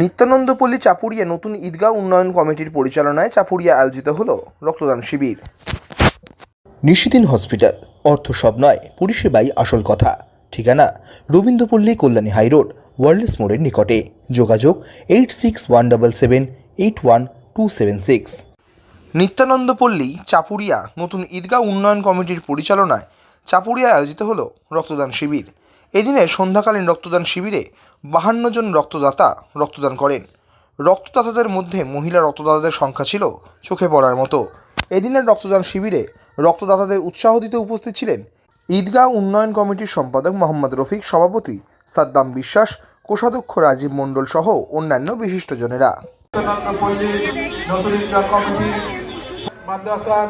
নিত্যানন্দপল্লী চাপুরিয়া নতুন ঈদগাহ উন্নয়ন কমিটির পরিচালনায় চাপুরিয়া আয়োজিত হলো রক্তদান শিবির। নিশিদিন হসপিটাল অর্থ সব নয় পরিষেবাই আসল কথা। ঠিকানা রবীন্দ্রপল্লী কল্যাণী হাইরোড ওয়ার্ল্ডস মোড়ের নিকটে। যোগাযোগ eight six one double seven eight one two seven six. Nityanandapalli Chapuria নতুন ঈদগাহ উন্নয়ন কমিটির পরিচালনায় চাপুরিয়া আয়োজিত হলো রক্তদান শিবির। এদিনের সন্ধ্যাকালীন রক্তদান শিবিরে বাহান্ন জন রক্তদাতা রক্তদান করেন। রক্তদাতাদের মধ্যে মহিলা রক্তদাতাদের সংখ্যা ছিল চোখে পড়ার মতো। এদিনের রক্তদান শিবিরে রক্তদাতাদের উৎসাহ দিতে উপস্থিত ছিলেন ঈদগাহ উন্নয়ন কমিটির সম্পাদক মোহাম্মদ রফিক, সভাপতি সাদ্দাম বিশ্বাস, কোষাধ্যক্ষ রাজীব মণ্ডল সহ অন্যান্য বিশিষ্টজনেরা। পল্লী নতুন ঈদগাহ কমিটি মাদ্রাসার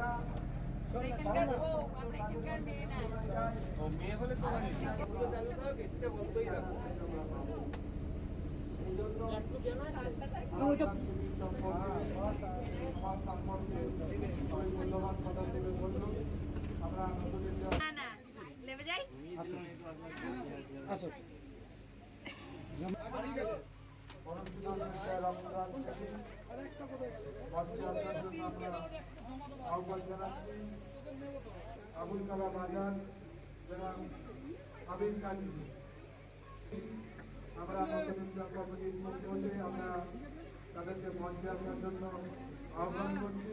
রেনা বিবি এতিমখানা মাদ্রাসার মোদারেস না লেবে যাই আবুল কালাম আজাদ এবং আবির কালী আমরা কমিটির পক্ষ হতে আমরা তাদেরকে মঞ্চে আসার জন্য আহ্বান করছি।